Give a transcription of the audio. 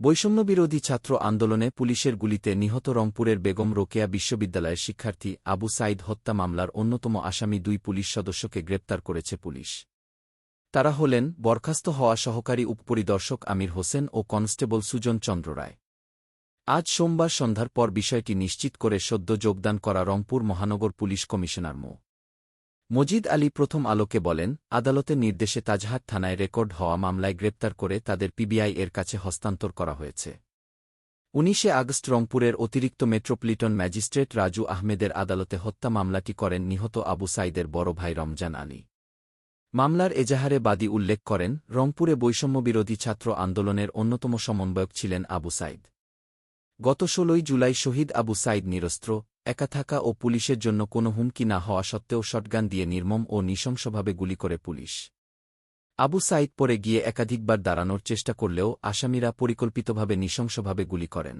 বৈষম্যবিরোধী ছাত্র আন্দোলনে পুলিশের গুলিতে নিহত রংপুরের বেগম রোকেয়া বিশ্ববিদ্যালয়ের শিক্ষার্থী আবু সাইদ হত্যা মামলার অন্যতম আসামি দুই পুলিশ সদস্যকে গ্রেপ্তার করেছে পুলিশ। তারা হলেন বরখাস্ত হওয়া সহকারী উপপরিদর্শক আমির হোসেন ও কনস্টেবল সুজন চন্দ্র রায়। আজ সোমবার সন্ধ্যার পর বিষয়টি নিশ্চিত করে সদ্য যোগদান করা রংপুর মহানগর পুলিশ কমিশনার মো। মজিদ আলী প্রথম আলোকে বলেন, আদালতের নির্দেশে তাজহাট থানায় রেকর্ড হওয়া মামলায় গ্রেপ্তার করে তাদের পিবিআই এর কাছে হস্তান্তর করা হয়েছে। উনিশে আগস্ট রংপুরের অতিরিক্ত মেট্রোপলিটন ম্যাজিস্ট্রেট রাজু আহমেদের আদালতে হত্যা মামলাটি করেন নিহত আবু সাইদের বড় ভাই রমজান আলী। মামলার এজাহারে বাদী উল্লেখ করেন, রংপুরে বৈষম্যবিরোধী ছাত্র আন্দোলনের অন্যতম সমন্বয়ক ছিলেন আবু সাইদ। গত ষোলোই জুলাই শহীদ আবু সাইদ নিরস্ত্র একা থাকা ও পুলিশের জন্য কোনো হুমকি না হওয়া সত্ত্বেও শটগান দিয়ে নির্মম ও নৃশংসভাবে গুলি করে পুলিশ। আবু সাইদ পরে গিয়ে একাধিকবার দাঁড়ানোর চেষ্টা করলেও আসামিরা পরিকল্পিতভাবে নৃশংসভাবে গুলি করেন।